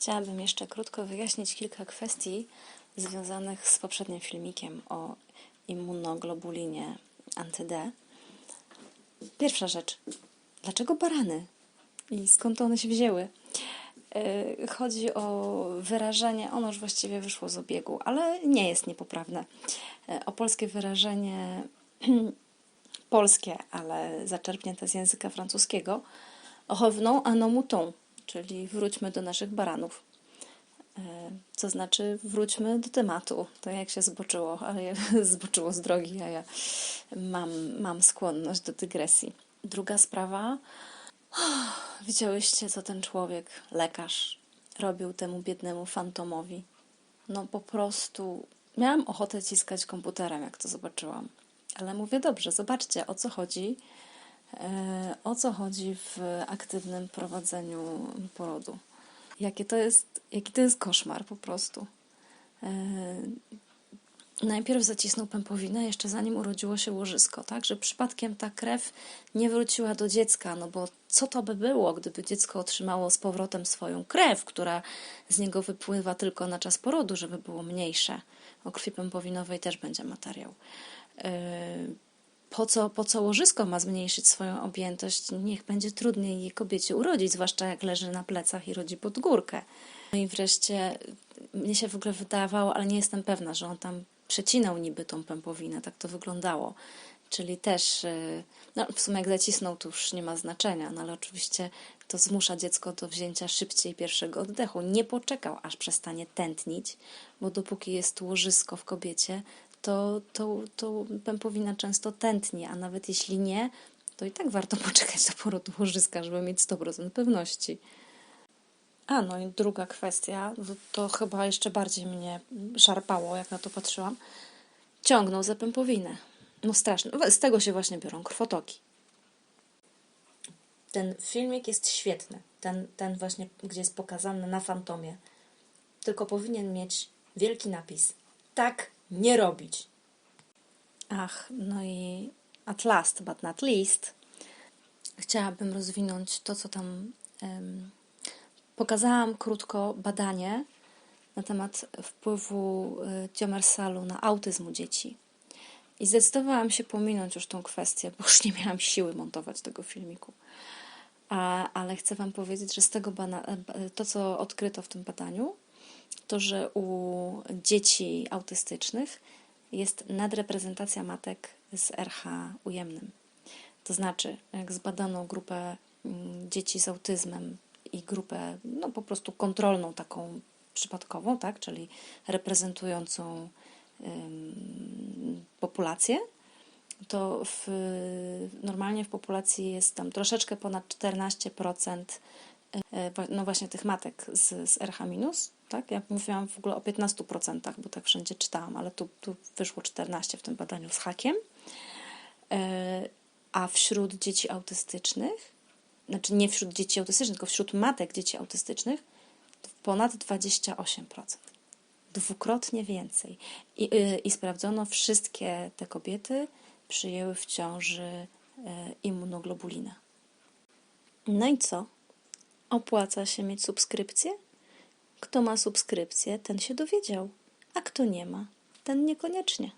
Chciałabym jeszcze krótko wyjaśnić kilka kwestii związanych z poprzednim filmikiem o immunoglobulinie anty-D. Pierwsza rzecz. Dlaczego barany? I skąd one się wzięły? Yy, Chodzi o wyrażenie, ono już właściwie wyszło z obiegu, ale nie jest niepoprawne. Yy, O polskie wyrażenie polskie, ale zaczerpnięte z języka francuskiego, nos moutons, czyli wróćmy do naszych baranów. E, Co znaczy, wróćmy do tematu. To jak się zboczyło, ale zboczyło z drogi, a ja mam, mam skłonność do dygresji. Druga sprawa. Widziałyście, co ten człowiek, lekarz, robił temu biednemu fantomowi? No po prostu miałam ochotę ciskać komputerem, jak to zobaczyłam. Ale mówię, dobrze, zobaczcie, o co chodzi. E, O co chodzi w aktywnym prowadzeniu porodu. Jakie to jest, jaki to jest koszmar po prostu. E, Najpierw zacisnął pępowinę, jeszcze zanim urodziło się łożysko, tak? Że przypadkiem ta krew nie wróciła do dziecka, no bo co to by było, gdyby dziecko otrzymało z powrotem swoją krew, która z niego wypływa tylko na czas porodu, żeby było mniejsze. O krwi pępowinowej też będzie materiał. Po co, po co łożysko ma zmniejszyć swoją objętość? Niech będzie trudniej jej kobiecie urodzić, zwłaszcza jak leży na plecach i rodzi pod górkę. No i wreszcie mnie się w ogóle wydawało, ale nie jestem pewna, że on tam przecinał niby tą pępowinę, tak to wyglądało. Czyli też, yy, no w sumie jak zacisnął, to już nie ma znaczenia, no ale oczywiście to zmusza dziecko do wzięcia szybciej pierwszego oddechu. Nie poczekał, aż przestanie tętnić, bo dopóki jest łożysko w kobiecie, to, to, to pępowina często tętni, a nawet jeśli nie, to i tak warto poczekać do porodu łożyska, żeby mieć 100% pewności. A, no i druga kwestia, to, to chyba jeszcze bardziej mnie szarpało, jak na to patrzyłam. Ciągnął za pępowinę. No straszne. Z tego się właśnie biorą krwotoki. Ten filmik jest świetny. Ten, ten właśnie, gdzie jest pokazany na fantomie. Tylko powinien mieć wielki napis. Tak nie robić. Ach, no i at last, but not least, chciałabym rozwinąć to, co tam em, pokazałam krótko badanie na temat wpływu y, tiomersalu na autyzm u dzieci. I zdecydowałam się pominąć już tą kwestię, bo już nie miałam siły montować tego filmiku. A, ale chcę Wam powiedzieć, że z tego bana- e, to, co odkryto w tym badaniu, to, że u dzieci autystycznych jest nadreprezentacja matek z RH ujemnym. To znaczy, jak zbadano grupę mm, dzieci z autyzmem i grupę no, po prostu kontrolną, taką przypadkową, tak, czyli reprezentującą ym, populację, to w, normalnie w populacji jest tam troszeczkę ponad 14% e, wa- no właśnie tych matek z, z RH tak? Ja mówiłam w ogóle o 15%, bo tak wszędzie czytałam, ale tu, tu wyszło 14 w tym badaniu z hakiem. E, A wśród dzieci autystycznych, znaczy nie wśród dzieci autystycznych, tylko wśród matek dzieci autystycznych, ponad 28%. Dwukrotnie więcej. I, y, I sprawdzono, wszystkie te kobiety przyjęły w ciąży e, immunoglobulinę. No i co? Opłaca się mieć subskrypcję? Kto ma subskrypcję, ten się dowiedział, a kto nie ma, ten niekoniecznie.